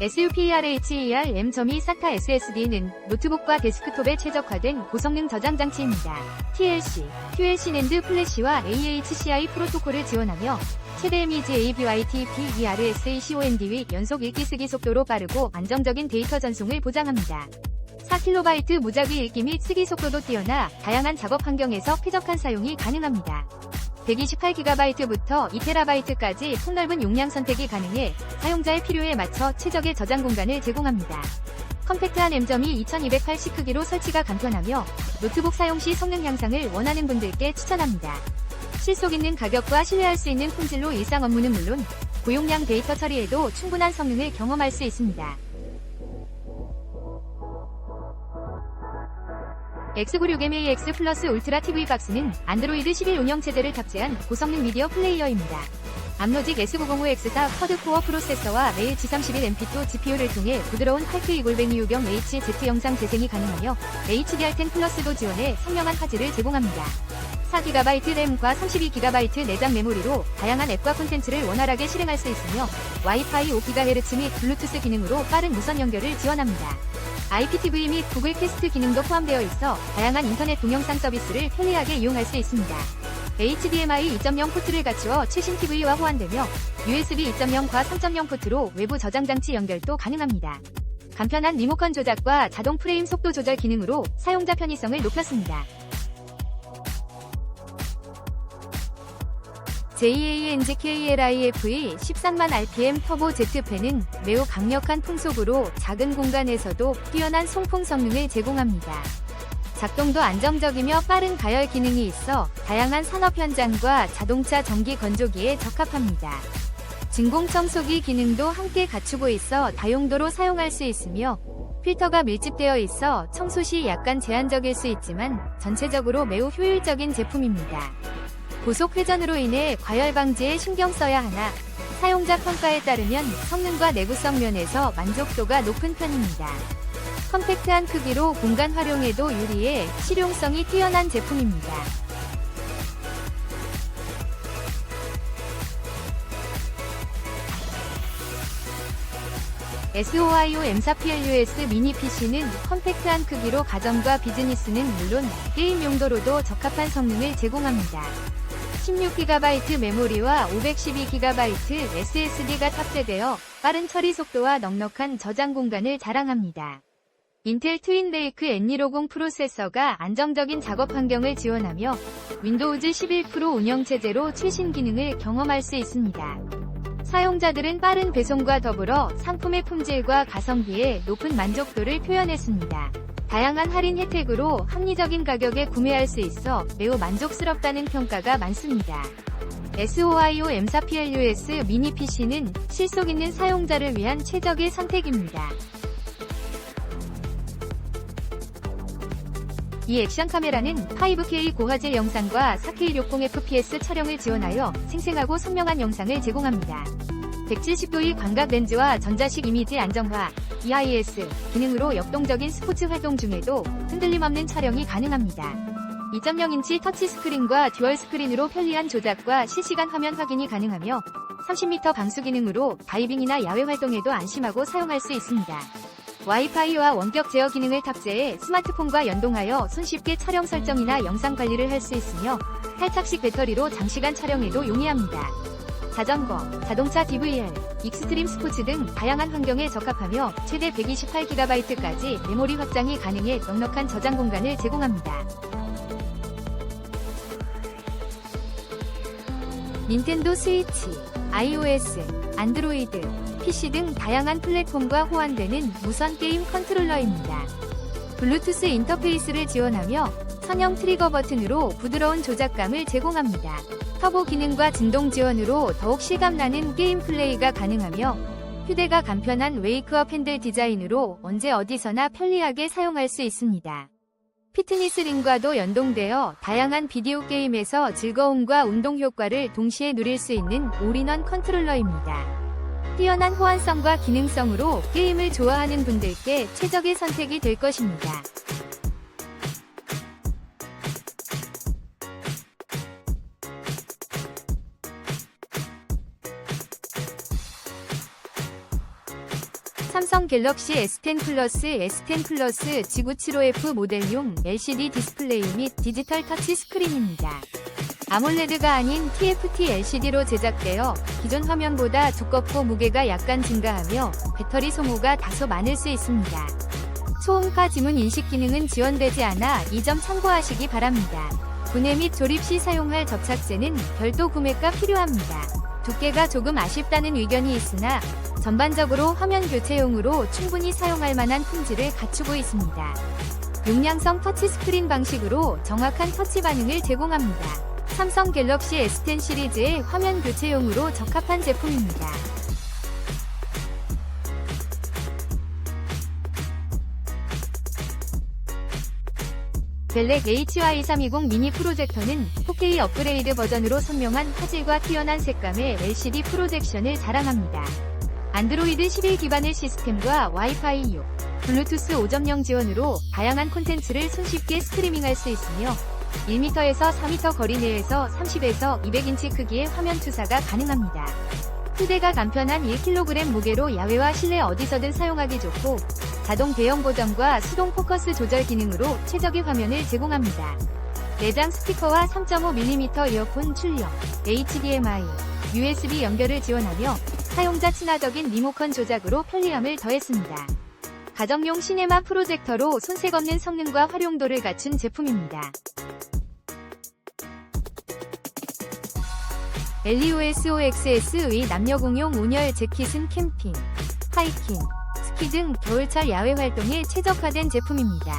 SUPERHER M.2 SATA SSD는 노트북과 데스크톱에 최적화된 고성능 저장 장치입니다. TLC, QLC 낸드 플래시와 AHCI 프로토콜을 지원하며 최대 이미지 ABYTP ERSACOND의 연속 읽기 쓰기 속도로 빠르고 안정적인 데이터 전송을 보장합니다. 4KB 무작위 읽기 및 쓰기 속도도 뛰어나 다양한 작업 환경에서 쾌적한 사용이 가능합니다. 128GB부터 2TB까지 폭넓은 용량 선택이 가능해 사용자의 필요에 맞춰 최적의 저장 공간을 제공합니다. 컴팩트한 M.2 2280 크기로 설치가 간편하며 노트북 사용 시 성능 향상을 원하는 분들께 추천합니다. 실속 있는 가격과 신뢰할 수 있는 품질로 일상 업무는 물론 고용량 데이터 처리에도 충분한 성능을 경험할 수 있습니다. X96MAX 플러스 울트라 TV 박스는 안드로이드 11 운영 체제를 탑재한 고성능 미디어 플레이어입니다. 암로직 S905X4 쿼드코어 프로세서와 레일 G31 MP2 GPU를 통해 부드러운 8K 골뱅이 유경 HZ 영상 재생이 가능하며 HDR10 플러스도 지원해 선명한 화질을 제공합니다. 4GB 램과 32GB 내장 메모리로 다양한 앱과 콘텐츠를 원활하게 실행할 수 있으며 와이파이 5GHz 및 블루투스 기능으로 빠른 무선 연결을 지원합니다. IPTV 및 구글 캐스트 기능도 포함되어 있어 다양한 인터넷 동영상 서비스를 편리하게 이용할 수 있습니다. HDMI 2.0 포트를 갖추어 최신 TV와 호환되며 USB 2.0과 3.0 포트로 외부 저장 장치 연결도 가능합니다. 간편한 리모컨 조작과 자동 프레임 속도 조절 기능으로 사용자 편의성을 높였습니다. JANGKLIFE 13만 RPM 터보 Z펜은 매우 강력한 풍속으로 작은 공간에서도 뛰어난 송풍 성능을 제공합니다. 작동도 안정적이며 빠른 가열 기능이 있어 다양한 산업 현장과 자동차 전기 건조기에 적합합니다. 진공 청소기 기능도 함께 갖추고 있어 다용도로 사용할 수 있으며 필터가 밀집되어 있어 청소 시 약간 제한적일 수 있지만 전체적으로 매우 효율적인 제품입니다. 고속 회전으로 인해 과열 방지에 신경 써야 하나 사용자 평가에 따르면 성능과 내구성 면에서 만족도가 높은 편입니다. 컴팩트한 크기로 공간 활용에도 유리해 실용성이 뛰어난 제품입니다. SOIO M4PLUS 미니 PC는 컴팩트한 크기로 가정과 비즈니스는 물론 게임 용도로도 적합한 성능을 제공합니다. 16GB 메모리와 512GB SSD가 탑재되어 빠른 처리 속도와 넉넉한 저장 공간을 자랑합니다. 인텔 트윈레이크 N250 프로세서가 안정적인 작업 환경을 지원하며 윈도우즈 11 프로 운영체제로 최신 기능을 경험할 수 있습니다. 사용자들은 빠른 배송과 더불어 상품의 품질과 가성비에 높은 만족도를 표현했습니다. 다양한 할인 혜택으로 합리적인 가격에 구매할 수 있어 매우 만족스럽다는 평가가 많습니다. SOIO M4PLUS 미니 PC는 실속 있는 사용자를 위한 최적의 선택입니다. 이 액션 카메라는 5K 고화질 영상과 4K60fps 촬영을 지원하여 생생하고 선명한 영상을 제공합니다. 170도의 광각 렌즈와 전자식 이미지 안정화, EIS 기능으로 역동적인 스포츠 활동 중에도 흔들림 없는 촬영이 가능합니다. 2.0인치 터치 스크린과 듀얼 스크린으로 편리한 조작과 실시간 화면 확인이 가능하며 30m 방수 기능으로 다이빙이나 야외 활동에도 안심하고 사용할 수 있습니다. 와이파이와 원격 제어 기능을 탑재해 스마트폰과 연동하여 손쉽게 촬영 설정이나 영상 관리를 할 수 있으며 탈착식 배터리로 장시간 촬영에도 용이합니다. 자전거, 자동차 DVR, 익스트림 스포츠 등 다양한 환경에 적합하며 최대 128GB까지 메모리 확장이 가능해 넉넉한 저장 공간을 제공합니다. 닌텐도 스위치, iOS, 안드로이드, PC 등 다양한 플랫폼과 호환되는 무선 게임 컨트롤러입니다. 블루투스 인터페이스를 지원하며 선형 트리거 버튼으로 부드러운 조작감을 제공합니다. 터보 기능과 진동 지원으로 더욱 실감나는 게임 플레이가 가능하며 휴대가 간편한 웨이크업 핸들 디자인으로 언제 어디서나 편리하게 사용할 수 있습니다. 피트니스 링과도 연동되어 다양한 비디오 게임에서 즐거움과 운동 효과를 동시에 누릴 수 있는 올인원 컨트롤러입니다. 뛰어난 호환성과 기능성으로 게임을 좋아하는 분들께 최적의 선택이 될 것입니다. 삼성 갤럭시 S10 플러스, S10 플러스 지구 75F 모델용 LCD 디스플레이 및 디지털 터치 스크린입니다. 아몰레드가 아닌 TFT LCD로 제작되어 기존 화면보다 두껍고 무게가 약간 증가하며 배터리 소모가 다소 많을 수 있습니다. 초음파 지문 인식 기능은 지원되지 않아 이 점 참고하시기 바랍니다. 구매 및 조립 시 사용할 접착제는 별도 구매가 필요합니다. 두께가 조금 아쉽다는 의견이 있으나 전반적으로 화면 교체용으로 충분히 사용할 만한 품질을 갖추고 있습니다. 용량성 터치스크린 방식으로 정확한 터치 반응을 제공합니다. 삼성 갤럭시 S10 시리즈의 화면 교체용으로 적합한 제품입니다. 벨렉 HY320 미니 프로젝터는 4K 업그레이드 버전으로 선명한 화질과 뛰어난 색감의 LCD 프로젝션을 자랑합니다. 안드로이드 11 기반의 시스템과 와이파이 6, 블루투스 5.0 지원으로 다양한 콘텐츠를 손쉽게 스트리밍할 수 있으며 1m에서 4m 거리 내에서 30에서 200인치 크기의 화면 투사가 가능합니다. 휴대가 간편한 1kg 무게로 야외와 실내 어디서든 사용하기 좋고 자동 대형 보정과 수동 포커스 조절 기능으로 최적의 화면을 제공합니다. 내장 스피커와 3.5mm 이어폰 출력, HDMI, USB 연결을 지원하며 사용자 친화적인 리모컨 조작으로 편리함을 더했습니다. 가정용 시네마 프로젝터로 손색 없는 성능과 활용도를 갖춘 제품입니다. LEOSOXS의 남녀 공용 온열 재킷은 캠핑, 하이킹, 스키 등 겨울철 야외 활동에 최적화된 제품입니다.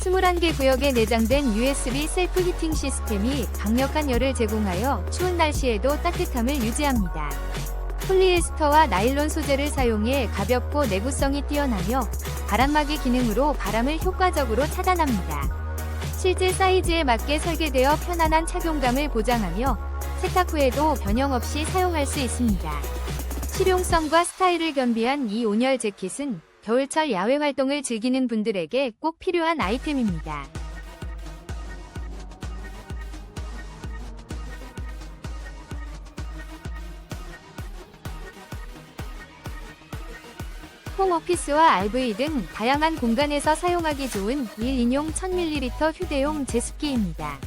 21개 구역에 내장된 USB 셀프 히팅 시스템이 강력한 열을 제공하여 추운 날씨에도 따뜻함을 유지합니다. 폴리에스터와 나일론 소재를 사용해 가볍고 내구성이 뛰어나며 바람막이 기능으로 바람을 효과적으로 차단합니다. 실제 사이즈에 맞게 설계되어 편안한 착용감을 보장하며 세탁 후에도 변형 없이 사용할 수 있습니다. 실용성과 스타일을 겸비한 이 온열 재킷은 겨울철 야외 활동을 즐기는 분들에게 꼭 필요한 아이템입니다. 홈오피스와 RV 등 다양한 공간에서 사용하기 좋은 1인용 1000ml 휴대용 제습기입니다.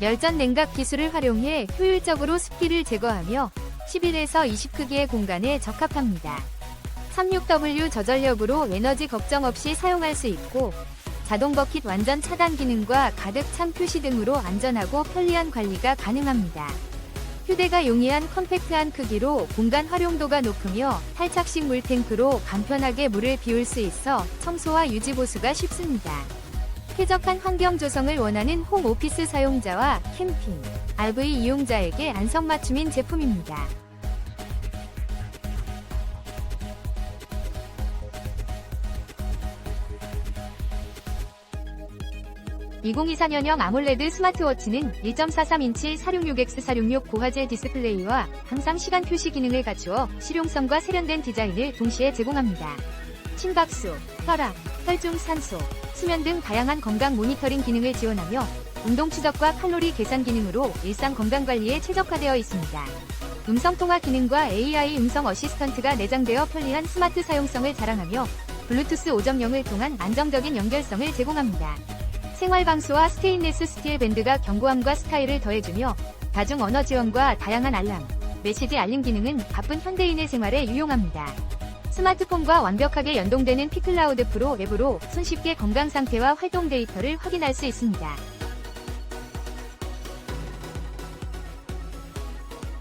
열전 냉각 기술을 활용해 효율적으로 습기를 제거하며 11에서 20 크기의 공간에 적합합니다. 36W 저전력으로 에너지 걱정 없이 사용할 수 있고 자동 버킷 완전 차단 기능과 가득 찬 표시 등으로 안전하고 편리한 관리가 가능합니다. 휴대가 용이한 컴팩트한 크기로 공간 활용도가 높으며 탈착식 물탱크로 간편하게 물을 비울 수 있어 청소와 유지 보수가 쉽습니다. 쾌적한 환경 조성을 원하는 홈 오피스 사용자와 캠핑, RV 이용자에게 안성맞춤인 제품입니다. (2024년형) 아몰레드 스마트워치는 1.43인치 466X 466 고화질 디스플레이와 항상 시간 표시 기능을 갖추어 실용성과 세련된 디자인을 동시에 제공합니다. 심박수, 혈압, 혈중 산소, 수면 등 다양한 건강 모니터링 기능을 지원하며 운동 추적과 칼로리 계산 기능으로 일상 건강 관리에 최적화되어 있습니다. 음성 통화 기능과 AI 음성 어시스턴트가 내장되어 편리한 스마트 사용성을 자랑하며 블루투스 5.0을 통한 안정적인 연결성을 제공합니다. 생활 방수와 스테인레스 스틸 밴드가 견고함과 스타일을 더해주며 다중 언어 지원과 다양한 알람, 메시지 알림 기능은 바쁜 현대인의 생활에 유용합니다. 스마트폰과 완벽하게 연동되는 피클라우드 프로 앱으로 손쉽게 건강 상태와 활동 데이터를 확인할 수 있습니다.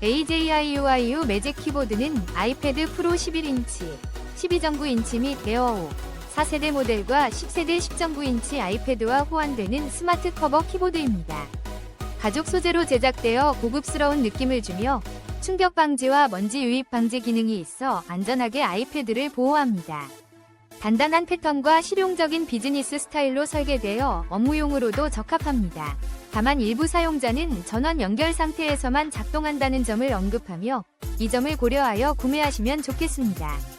AJIUIU 매직 키보드는 아이패드 프로 11인치, 12.9인치 및 에어5, 4세대 모델과 10세대 10.9인치 아이패드와 호환되는 스마트 커버 키보드입니다. 가죽 소재로 제작되어 고급스러운 느낌을 주며 충격 방지와 먼지 유입 방지 기능이 있어 안전하게 아이패드를 보호합니다. 단단한 패턴과 실용적인 비즈니스 스타일로 설계되어 업무용으로도 적합합니다. 다만 일부 사용자는 전원 연결 상태에서만 작동한다는 점을 언급하며 이 점을 고려하여 구매하시면 좋겠습니다.